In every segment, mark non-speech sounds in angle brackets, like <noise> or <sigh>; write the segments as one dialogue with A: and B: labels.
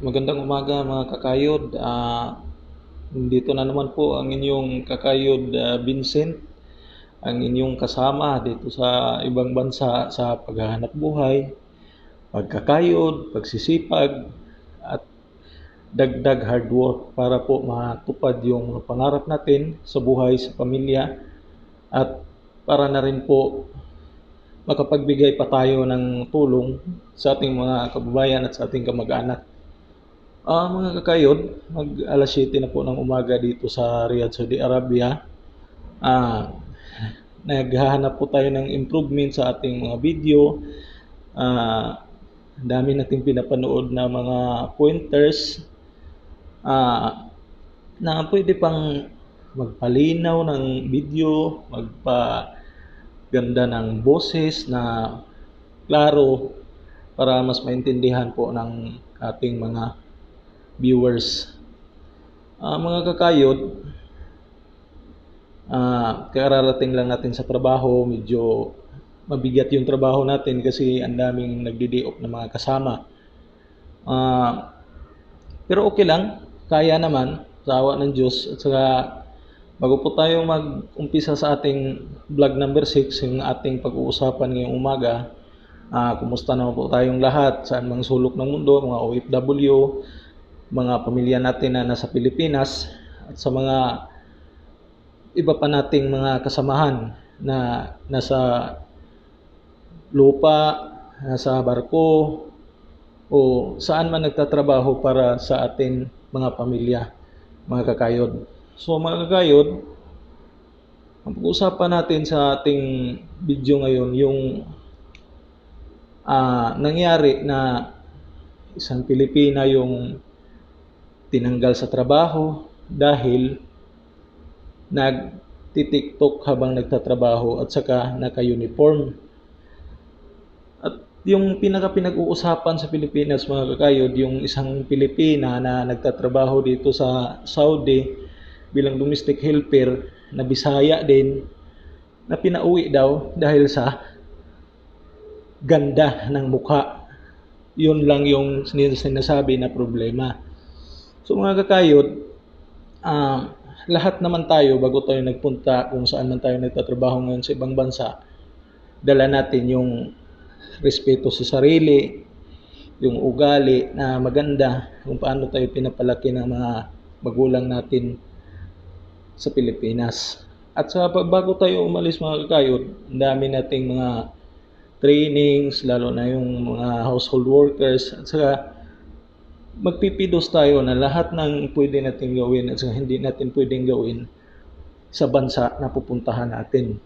A: Magandang umaga mga kakayod. Ah, dito na naman po ang inyong kakayod ah, Vincent, ang inyong kasama dito sa ibang bansa sa paghahanap buhay, pagkakayod, pagsisipag, at dagdag hard work para po matupad yung mga pangarap natin sa buhay, sa pamilya, at para na rin po makapagbigay pa tayo ng tulong sa ating mga kababayan at sa ating kamag-anak. Ah, mga kakayod, mag alas 7 na po ng umaga dito sa Riyadh, Saudi Arabia. Ah, naghahanap po tayo ng improvement sa ating mga video. Ang dami nating pinapanood na mga pointers ah, na pwede pang magpalinaw ng video, magpaganda ng boses na klaro para mas maintindihan po ng ating mga viewers. Ah, mga kakayod, ah, kararating lang natin sa trabaho, medyo mabigat yung trabaho natin kasi ang daming nagdi-day off na mga kasama. Ah, pero okay lang, kaya naman sa awa ng Diyos at saka bago po tayo mag-umpisa sa ating vlog number 6, yung ating pag-uusapan ngayong umaga, ah, kumusta naman po tayong lahat, saan mang sulok ng mundo, mga OFW, mga pamilya natin na nasa Pilipinas, at sa mga iba pa nating mga kasamahan na nasa lupa, nasa barko, o saan man nagtatrabaho para sa atin mga pamilya, mga kakayod. So mga kakayod, ang pag-usapan natin sa ating video ngayon, yung ah, nangyari na isang Pilipina yung tinanggal sa trabaho dahil nagtitiktok habang nagtatrabaho at saka naka-uniform. At yung pinaka pinag-uusapan sa Pilipinas mga kakayod, yung isang Pilipina na nagtatrabaho dito sa Saudi bilang domestic helper na Bisaya din na pinauwi daw dahil sa ganda ng mukha. Yun lang yung sinasabi na problema. So mga kakayod, ah, lahat naman tayo bago tayo nagpunta kung saan man tayo nagtatrabaho ngayon sa ibang bansa, dala natin yung respeto sa sarili, yung ugali na maganda, kung paano tayo pinapalaki ng mga magulang natin sa Pilipinas. At sa bago tayo umalis mga kakayod, dami nating mga trainings, lalo na yung mga household workers, at saka magpipidos tayo na lahat ng pwede natin gawin at hindi natin pwedeng gawin sa bansa na pupuntahan natin.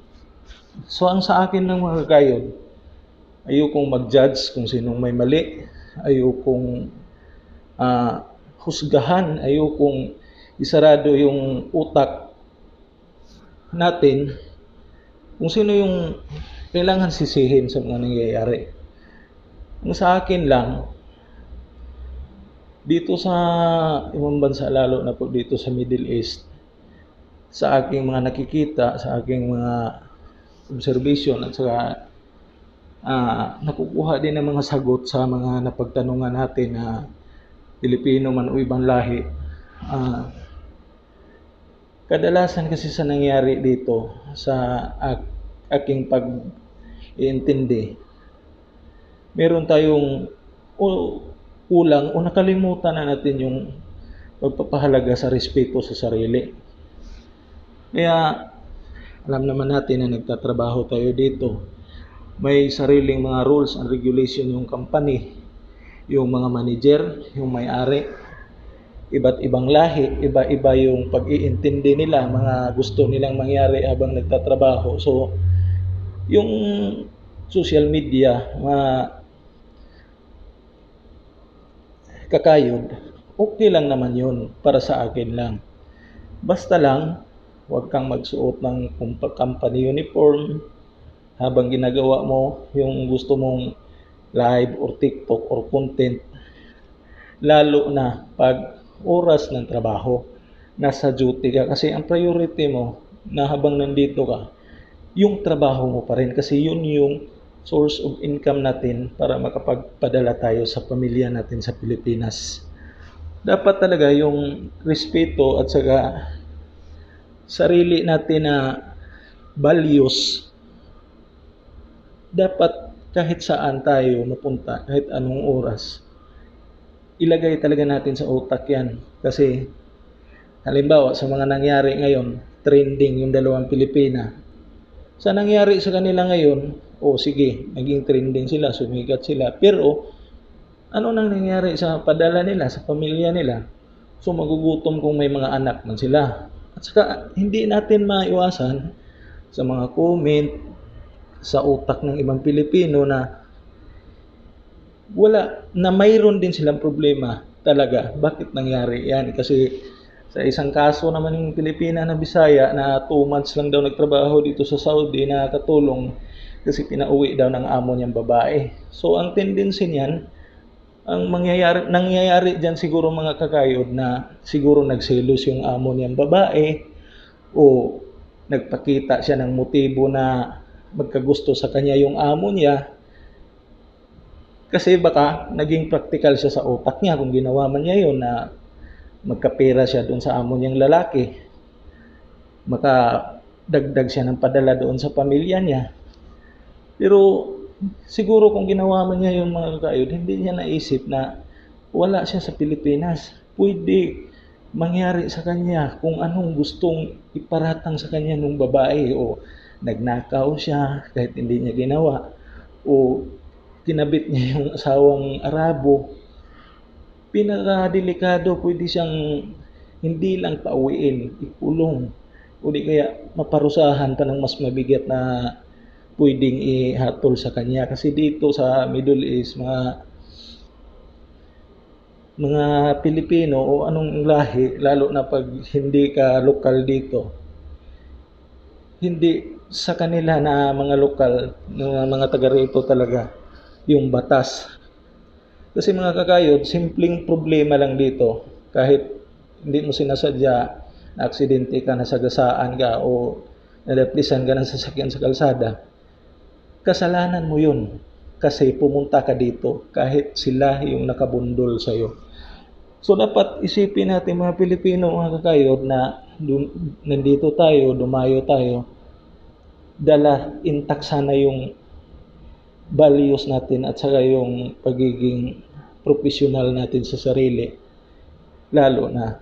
A: So ang sa akin ng mga kakayod, ayokong mag-judge kung sinong may mali, ayokong uh, husgahan, ayokong isarado yung utak natin kung sino yung kailangan sisihin sa mga nangyayari. Ang sa akin lang, dito sa ibang bansa, lalo na po dito sa Middle East, sa aking mga nakikita, sa aking mga observation at saka uh, nakukuha din ng mga sagot sa mga napagtanungan natin na Pilipino man o ibang lahi. Uh, kadalasan kasi sa nangyari dito sa ak- aking pag-iintindi, meron tayong o, kulang o nakalimutan na natin yung pagpapahalaga sa respeto sa sarili. Kaya alam naman natin na nagtatrabaho tayo dito. May sariling mga rules and regulation yung company, yung mga manager, yung may-ari, iba't ibang lahi, iba-iba yung pag-iintindi nila, mga gusto nilang mangyari habang nagtatrabaho. So, yung social media, mga kakayod, okay lang naman yun para sa akin lang. Basta lang, huwag kang magsuot ng company uniform habang ginagawa mo yung gusto mong live or TikTok or content. Lalo na pag oras ng trabaho, nasa duty ka. Kasi ang priority mo na habang nandito ka, yung trabaho mo pa rin. Kasi yun yung source of income natin para makapagpadala tayo sa pamilya natin sa Pilipinas. dapat talaga yung respeto at saka sarili natin na values dapat kahit saan tayo mapunta, kahit anong oras, ilagay talaga natin sa utak yan. Kasi, halimbawa, sa mga nangyari ngayon, trending yung dalawang Pilipina. Sa nangyari sa kanila ngayon, o oh, sige, naging trending sila, sumikat sila. Pero, ano nang nangyari sa padala nila, sa pamilya nila? So, magugutom kung may mga anak man sila. At saka, hindi natin maiwasan sa mga comment, sa utak ng ibang Pilipino na wala na mayroon din silang problema talaga. Bakit nangyari yan? Kasi sa isang kaso naman ng Pilipina na Bisaya na 2 months lang daw nagtrabaho dito sa Saudi na katulong kasi pinauwi daw ng amo niyang babae. So ang tendency niyan, ang mangyayari, nangyayari diyan siguro mga kakayod na siguro nagselos yung amo niyang babae o nagpakita siya ng motibo na magkagusto sa kanya yung amo niya. Kasi baka naging practical siya sa utak niya kung ginawa man niya yun na magkapera siya doon sa amo niyang lalaki. Maka dagdag siya ng padala doon sa pamilya niya. Pero siguro kung ginawa man niya yung mga kakayod, hindi niya naisip na wala siya sa Pilipinas. Pwede mangyari sa kanya kung anong gustong iparatang sa kanya ng babae o nagnakaw siya kahit hindi niya ginawa o kinabit niya yung asawang Arabo pinakadelikado pwede siyang hindi lang pauwiin ikulong o di kaya maparusahan pa ng mas mabigat na pwedeng ihatol sa kanya kasi dito sa Middle East mga mga Pilipino o anong lahi lalo na pag hindi ka lokal dito hindi sa kanila na mga lokal, mga, mga taga rito talaga, yung batas. Kasi mga kakayod, simpleng problema lang dito. Kahit hindi mo sinasadya na aksidente ka, nasagasaan ka o nalaplisan ka ng sasakyan sa kalsada, kasalanan mo yun. Kasi pumunta ka dito kahit sila yung nakabundol sa'yo. So dapat isipin natin mga Pilipino, mga kakayod, na nandito tayo, dumayo tayo, dala intact sana yung values natin at saka yung pagiging professional natin sa sarili lalo na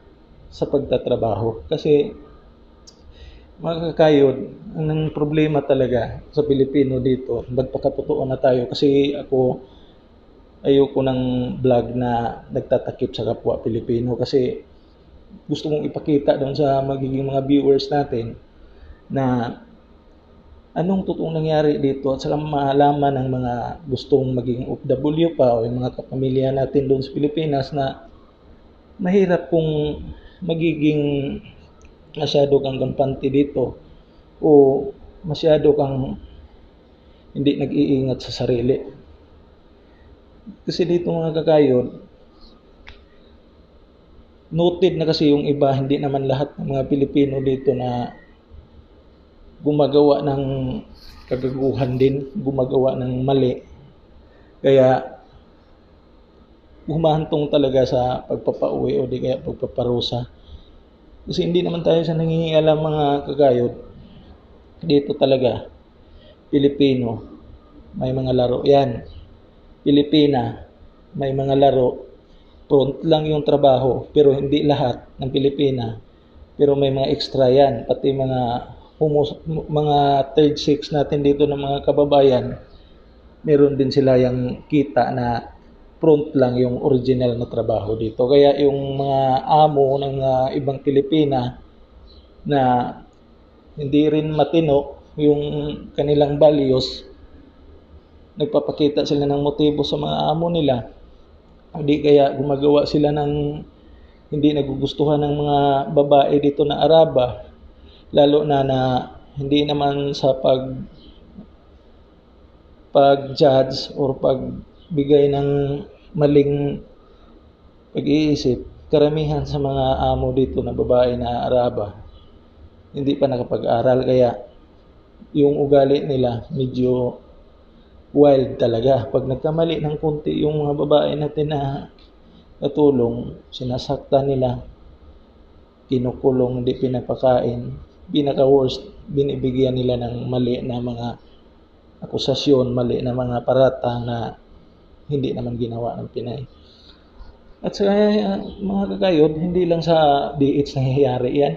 A: sa pagtatrabaho kasi mga kakayod ang problema talaga sa Pilipino dito? Magpakatotoo na tayo? Kasi ako ayoko ng vlog na nagtatakip sa kapwa Pilipino. Kasi gusto kong ipakita doon sa magiging mga viewers natin na anong totoong nangyari dito at saka malaman ng mga gustong maging OFW pa o yung mga kapamilya natin doon sa Pilipinas na mahirap kung magiging masyado kang gampante dito o masyado kang hindi nag-iingat sa sarili. Kasi dito mga kakayod, noted na kasi yung iba, hindi naman lahat ng mga Pilipino dito na gumagawa ng kagaguhan din, gumagawa ng mali. Kaya humahantong talaga sa pagpapauwi o di kaya pagpaparusa. Kasi hindi naman tayo sa nangingialam mga kagayod. Dito talaga, Pilipino, may mga laro yan. Pilipina, may mga laro. Front lang yung trabaho, pero hindi lahat ng Pilipina. Pero may mga extra yan, pati mga humus, mga third six natin dito ng mga kababayan, meron din sila yung kita na front lang yung original na trabaho dito. Kaya yung mga amo ng uh, ibang Pilipina na hindi rin matino yung kanilang values, nagpapakita sila ng motibo sa mga amo nila. Hindi kaya gumagawa sila ng hindi nagugustuhan ng mga babae dito na Araba lalo na na hindi naman sa pag pag-judge or pagbigay ng maling pag-iisip, karamihan sa mga amo dito na babae na Araba, hindi pa nakapag-aral kaya yung ugali nila medyo wild talaga. Pag nagkamali ng kunti yung mga babae natin na katulong, sinasaktan nila, kinukulong, hindi pinapakain. Pinaka-worst, binibigyan nila ng mali na mga akusasyon, mali na mga parata na hindi naman ginawa ng Pinay. At sa uh, mga kakayod, hindi lang sa DH nangyayari yan.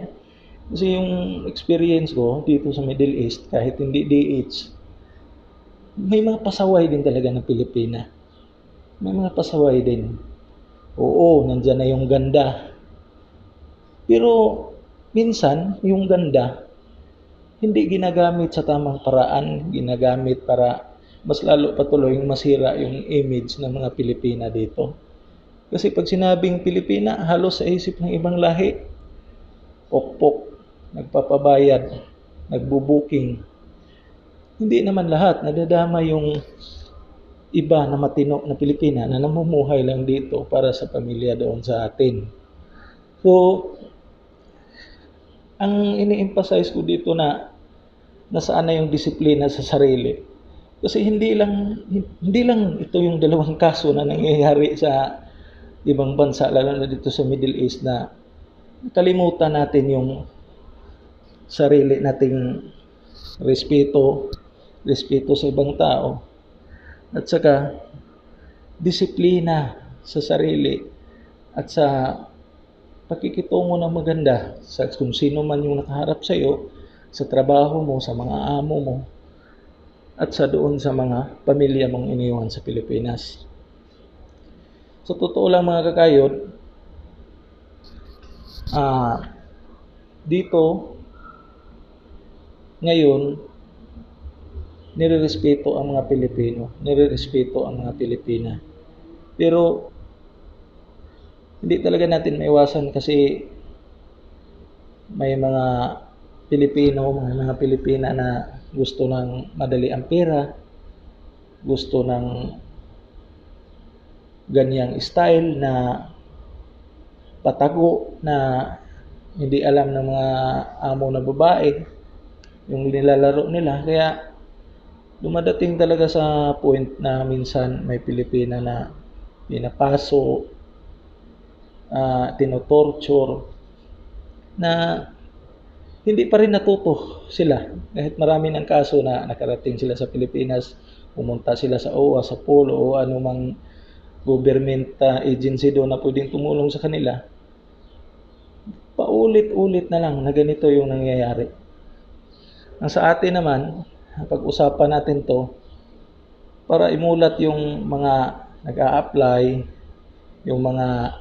A: Kasi yung experience ko dito sa Middle East, kahit hindi DH, may mga pasaway din talaga ng Pilipina. May mga pasaway din. Oo, nandyan na yung ganda. Pero minsan, yung ganda, hindi ginagamit sa tamang paraan, ginagamit para mas lalo patuloy masira yung image ng mga Pilipina dito. Kasi pag sinabing Pilipina, halos sa isip ng ibang lahi. Pokpok, nagpapabayad, nagbubuking. Hindi naman lahat, nadadama yung iba na matino na Pilipina na namumuhay lang dito para sa pamilya doon sa atin. So, ang ini-emphasize ko dito na nasaan na yung disiplina sa sarili. Kasi hindi lang hindi lang ito yung dalawang <laughs> kaso na nangyayari sa ibang bansa lalo na dito sa Middle East na kalimutan natin yung sarili nating respeto, respeto sa ibang tao. At saka disiplina sa sarili at sa pakikitungo ng maganda sa kung sino man yung nakaharap sa iyo sa trabaho mo, sa mga amo mo at sa doon sa mga pamilya mong iniwan sa Pilipinas. Sa totoo lang mga kakayod, ah, dito, ngayon, nirerespeto ang mga Pilipino, nirerespeto ang mga Pilipina. Pero, hindi talaga natin maiwasan kasi may mga Pilipino, mga mga Pilipina na gusto ng madali ang pera, gusto ng ganyang style na patago na hindi alam ng mga amo na babae yung nilalaro nila. Kaya dumadating talaga sa point na minsan may Pilipina na pinapaso, uh, tinotorture, na hindi pa rin natuto sila. Kahit marami ng kaso na nakarating sila sa Pilipinas, pumunta sila sa OWA, sa POLO o anumang government uh, agency doon na pwedeng tumulong sa kanila, paulit-ulit na lang na ganito yung nangyayari. Ang sa atin naman, pag-usapan natin to, para imulat yung mga nag-a-apply, yung mga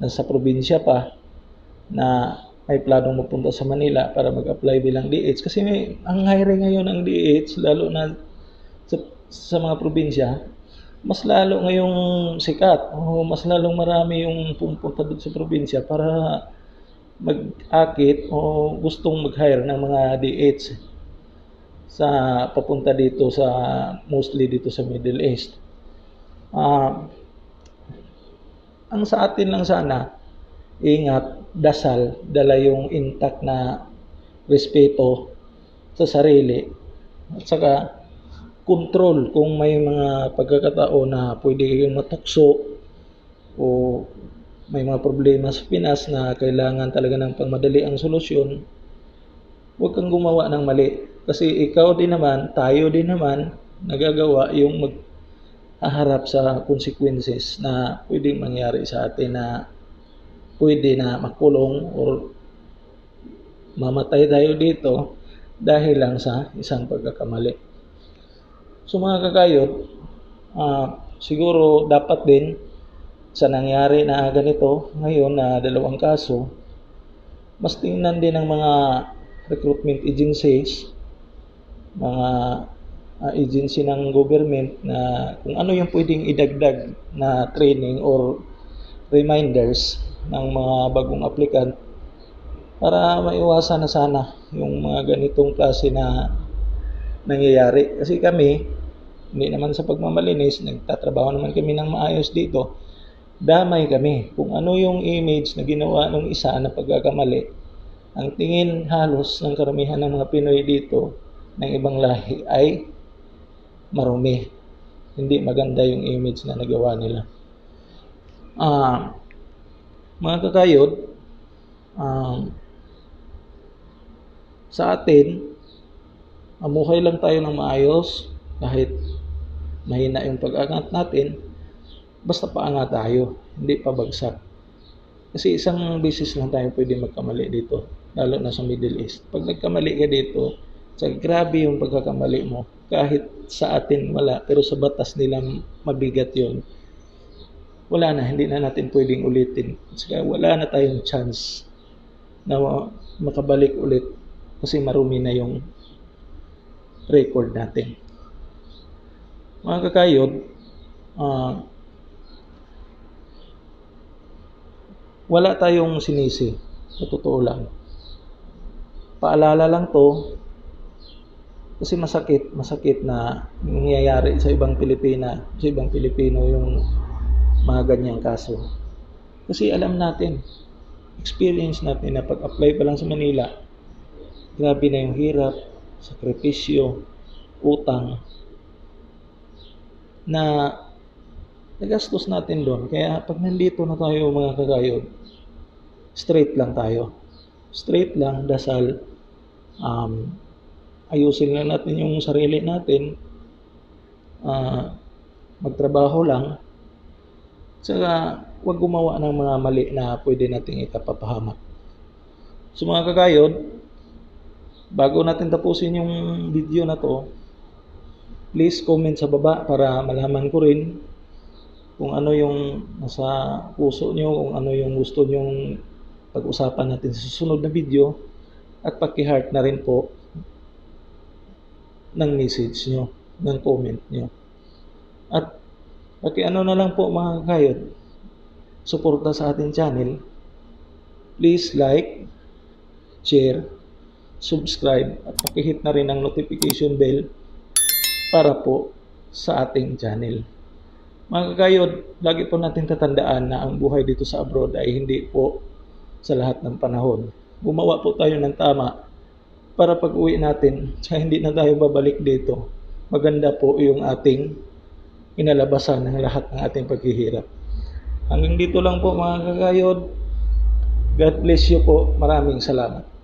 A: nasa probinsya pa, na may planong mapunta sa Manila para mag-apply bilang DH. Kasi may, ang hiring ngayon ng DH, lalo na sa, sa mga probinsya, mas lalo ngayong sikat o mas lalong marami yung pupunta doon sa probinsya para mag-akit o gustong mag-hire ng mga DH sa papunta dito sa mostly dito sa Middle East. Uh, ang sa atin lang sana, ingat, dasal, dala yung intact na respeto sa sarili. At saka, control kung may mga pagkakataon na pwede kayong matukso o may mga problema sa Pinas na kailangan talaga ng pangmadali ang solusyon, huwag kang gumawa ng mali. Kasi ikaw din naman, tayo din naman, nagagawa yung maghaharap sa consequences na pwedeng mangyari sa atin na pwede na makulong or mamatay tayo dito dahil lang sa isang pagkakamali. So mga kakayot, uh, siguro dapat din sa nangyari na ganito ngayon na dalawang kaso, mas tingnan din ng mga recruitment agencies, mga uh, agency ng government na kung ano yung pwedeng idagdag na training or reminders ng mga bagong applicant para maiwasan na sana yung mga ganitong klase na nangyayari. Kasi kami, hindi naman sa pagmamalinis, nagtatrabaho naman kami ng maayos dito. Damay kami kung ano yung image na ginawa ng isa na pagkakamali. Ang tingin halos ng karamihan ng mga Pinoy dito ng ibang lahi ay marumi. Hindi maganda yung image na nagawa nila. Ah, mga kakayod, um, sa atin, mamuhay lang tayo ng maayos kahit mahina yung pag-angat natin, basta paangat tayo, hindi pabagsak. Kasi isang beses lang tayo pwede magkamali dito, lalo na sa Middle East. Pag nagkamali ka dito, sa grabe yung pagkakamali mo. Kahit sa atin wala, pero sa batas nila mabigat yon wala na, hindi na natin pwedeng ulitin. Saka wala na tayong chance na makabalik ulit kasi marumi na yung record natin. Mga kakayod, uh, wala tayong sinisi. Sa totoo lang. Paalala lang to kasi masakit, masakit na nangyayari sa ibang Pilipina, sa ibang Pilipino yung mga ganyang kaso. Kasi alam natin, experience natin na pag-apply pa lang sa Manila, grabe na yung hirap, sakripisyo, utang, na nagastos natin doon. Kaya pag nandito na tayo mga kagayod, straight lang tayo. Straight lang, dasal, um, ayusin lang natin yung sarili natin, uh, magtrabaho lang, Saka, huwag gumawa ng mga mali na pwede nating ikapapahamak. So mga kakayod, bago natin tapusin yung video na to, please comment sa baba para malaman ko rin kung ano yung nasa puso nyo, kung ano yung gusto nyong pag-usapan natin sa susunod na video at paki-heart na rin po ng message nyo, ng comment nyo. At Okay, ano na lang po mga kayod, suporta sa ating channel. Please like, share, subscribe at pakihit na rin ang notification bell para po sa ating channel. Mga kagayod, lagi po natin tatandaan na ang buhay dito sa abroad ay hindi po sa lahat ng panahon. Gumawa po tayo ng tama para pag uwi natin, <laughs> sa hindi na tayo babalik dito, maganda po yung ating inalabasan ng lahat ng ating paghihirap. Hanggang dito lang po mga kagayod. God bless you po. Maraming salamat.